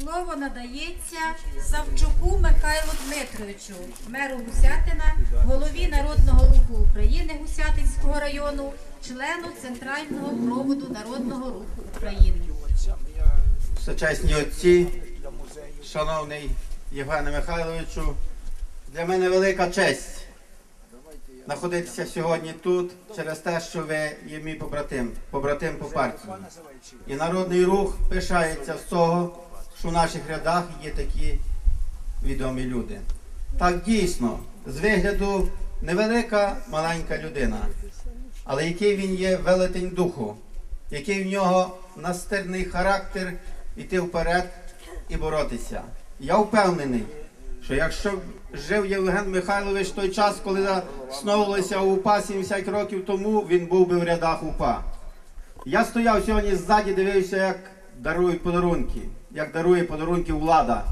Слово надається Савчуку Михайлу Дмитровичу, меру Гусятина, голові Народного руху України Гусятинського району, члену Центрального проводу Народного руху України. Сучасні отці, шановний Євгене Михайловичу, для мене велика честь знаходитися сьогодні тут через те, що ви є мій побратим, побратим по партії. І народний рух пишається з того, що в наших рядах є такі відомі люди. Так дійсно, з вигляду невелика маленька людина, але який він є велетень духу, який в нього настирний характер іти вперед і боротися. Я впевнений, що якщо б жив Євген Михайлович той час, коли засновувалися УПА 70 років тому, він був би в рядах УПА. Я стояв сьогодні ззаді, дивився, як дарують подарунки, як дарує подарунки влада.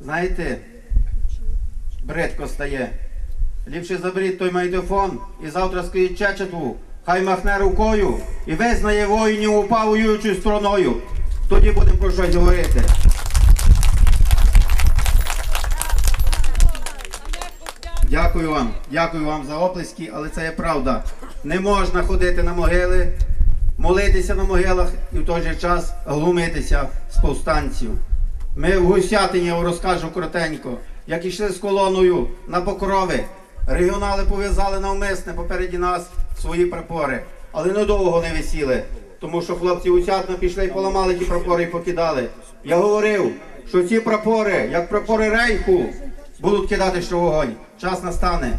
Знаєте, бридко стає. Ліпше заберіть той майдофон і завтра скажіть Чечетву, хай махне рукою і визнає воїнів УПА воюючою стороною. Тоді будемо про щось говорити. Дякую вам, дякую вам за оплески, але це є правда. Не можна ходити на могили, молитися на могилах і в той же час глумитися з повстанців. Ми в Гусятині, я розкажу коротенько, як йшли з колоною на покрови, регіонали пов'язали навмисне попереді нас свої прапори, але недовго не висіли, тому що хлопці Гусятина пішли і поламали ті прапори і покидали. Я говорив, що ці прапори, як прапори рейху, будуть кидати ще вогонь. Час настане.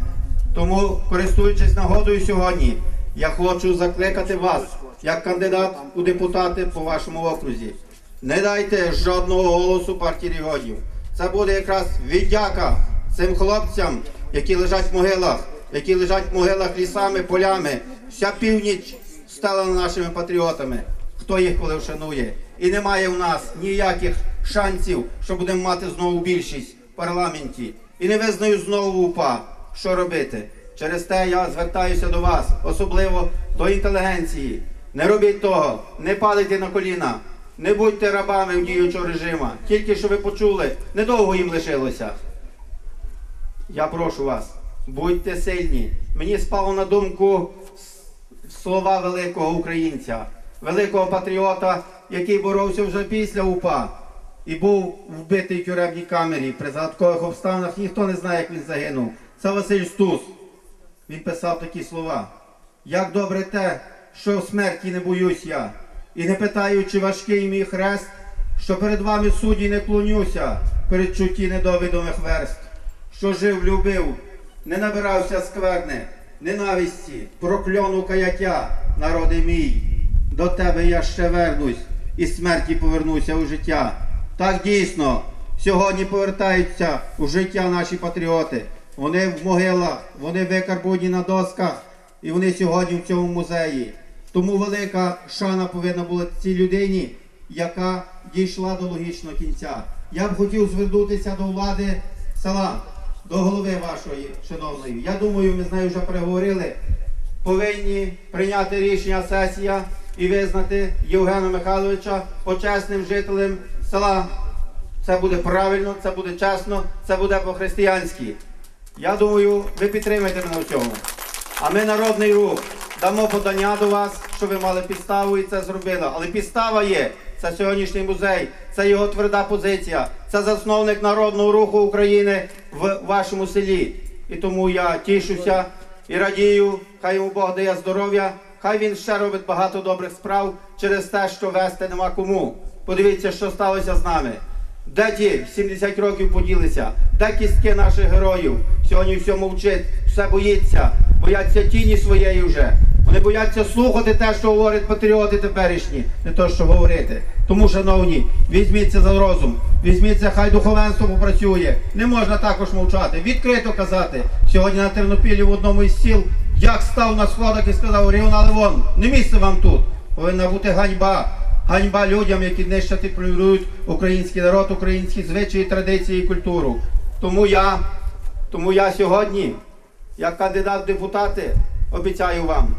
Тому, користуючись нагодою сьогодні, я хочу закликати вас, як кандидат у депутати по вашому окрузі. Не дайте жодного голосу партії регіонів. Це буде якраз віддяка цим хлопцям, які лежать в могилах, які лежать в могилах лісами, полями. Вся північ стала нашими патріотами. Хто їх коли вшанує? І немає в нас ніяких шансів, що будемо мати знову більшість в парламенті. І не визнаю знову УПА. Що робити? Через те я звертаюся до вас, особливо до інтелігенції. Не робіть того, не падайте на коліна, не будьте рабами в діючого режиму. Тільки що ви почули, недовго їм лишилося. Я прошу вас, будьте сильні. Мені спало на думку слова великого українця, великого патріота, який боровся вже після УПА і був вбитий в тюремній камері. При загадкових обставинах ніхто не знає, як він загинув. Це Василь Стус. Він писав такі слова. Як добре те, що смерті не боюсь я, і не питаю, чи важкий мій хрест, що перед вами судді не клонюся, перед чутті недовідомих верст, що жив, любив, не набирався скверне, ненависті, прокльону каяття, народи мій. До тебе я ще вернусь і смерті повернуся у життя. Так дійсно, сьогодні повертаються у життя наші патріоти. Вони в могилах, вони викарбовані на досках, і вони сьогодні в цьому музеї. Тому велика шана повинна була цій людині, яка дійшла до логічного кінця. Я б хотів звернутися до влади села, до голови вашої, шановної. Я думаю, ми з нею вже переговорили. Повинні прийняти рішення сесія і визнати Євгена Михайловича почесним жителем села. Це буде правильно, це буде чесно, це буде по-християнськи. Я думаю, ви підтримаєте мене в цьому. А ми, народний рух, дамо подання до вас, щоб ви мали підставу і це зробили. Але підстава є. Це сьогоднішній музей, це його тверда позиція, це засновник народного руху України в вашому селі. І тому я тішуся і радію, хай йому Бог дає здоров'я, хай він ще робить багато добрих справ через те, що вести нема кому. Подивіться, що сталося з нами. Де ті 70 років поділися? Де кістки наших героїв? Сьогодні все мовчить, все боїться, бояться тіні своєї вже. Вони бояться слухати те, що говорять патріоти теперішні, не то, що говорити. Тому, шановні, візьміться за розум, візьміться, хай духовенство попрацює. Не можна також мовчати, відкрито казати. Сьогодні на Тернопілі в одному із сіл як став на сходах і сказав, Ріона Левон, не місце вам тут. Повинна бути ганьба. Ганьба людям, які нищать і український народ, українські звичаї, традиції і культуру. Тому я, тому я сьогодні, як кандидат в депутати, обіцяю вам,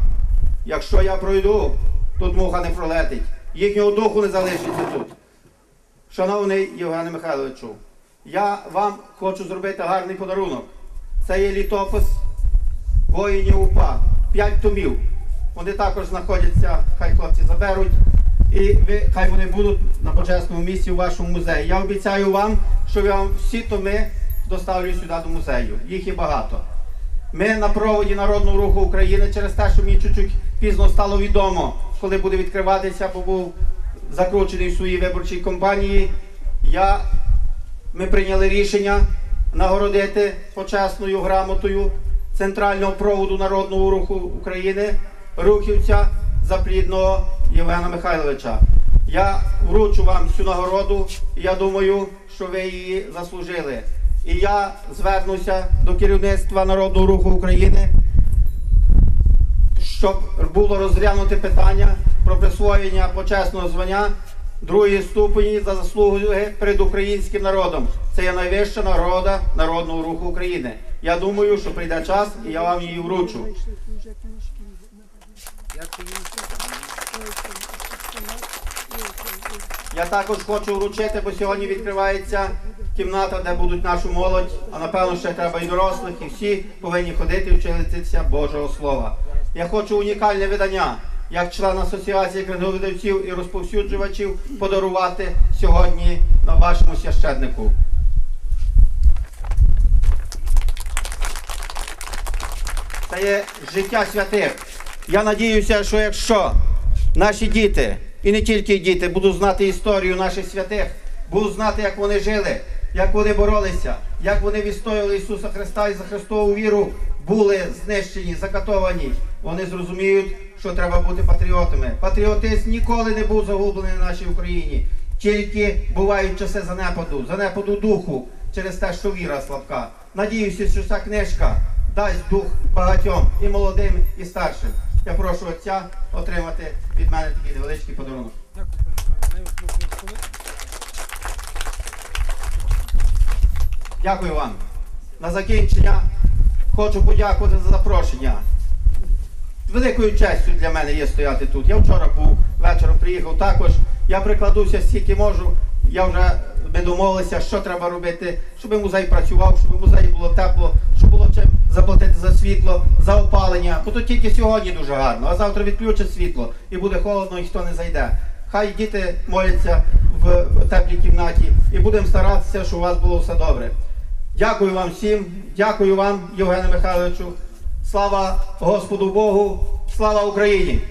якщо я пройду, тут муха не пролетить. Їхнього духу не залишиться тут. Шановний Євгене Михайловичу, я вам хочу зробити гарний подарунок. Це є літопис воїнів УПА. П'ять томів. Вони також знаходяться, хай хлопці заберуть. І ви, хай вони будуть на почесному місці у вашому музеї. Я обіцяю вам, що я вам всі томи доставлю сюди до музею. Їх є багато. Ми на проводі Народного руху України через те, що мені чуть-чуть пізно стало відомо, коли буде відкриватися, бо був закручений в своїй виборчій кампанії. Я, ми прийняли рішення нагородити почесною грамотою центрального проводу Народного руху України рухівця заплідного Євгена Михайловича. Я вручу вам цю нагороду, і я думаю, що ви її заслужили. І я звернуся до керівництва Народного руху України, щоб було розглянути питання про присвоєння почесного звання другої ступені за заслуги перед українським народом. Це є найвища нагорода Народного руху України. Я думаю, що прийде час, і я вам її вручу. Я також хочу вручити, бо сьогодні відкривається кімната, де будуть нашу молодь, а напевно ще треба і дорослих, і всі повинні ходити і вчитися Божого Слова. Я хочу унікальне видання, як член Асоціації книговидавців і розповсюджувачів, подарувати сьогодні на вашому священнику. Це є життя святих. Я надіюся, що якщо наші діти, і не тільки діти, будуть знати історію наших святих, будуть знати, як вони жили, як вони боролися, як вони відстояли Ісуса Христа і за Христову віру були знищені, закатовані. Вони зрозуміють, що треба бути патріотами. Патріотизм ніколи не був загублений на нашій Україні. Тільки бувають часи занепаду, занепаду духу через те, що віра слабка. Надіюся, що ця книжка дасть дух багатьом і молодим, і старшим. Я прошу отця отримати від мене такий невеличкий подарунок. Дякую вам. На закінчення хочу подякувати за запрошення. Великою честю для мене є стояти тут. Я вчора був вечором приїхав також. Я прикладуся скільки можу. Я вже ми домовилися, що треба робити, щоб музей працював, щоб музеї було тепло, щоб було чим заплатити за світло, за опалення. Бо тут тільки сьогодні дуже гарно, а завтра відключать світло і буде холодно, і ніхто не зайде. Хай діти моляться в теплій кімнаті і будемо старатися, щоб у вас було все добре. Дякую вам всім, дякую вам, Євгене Михайловичу. Слава Господу Богу, слава Україні!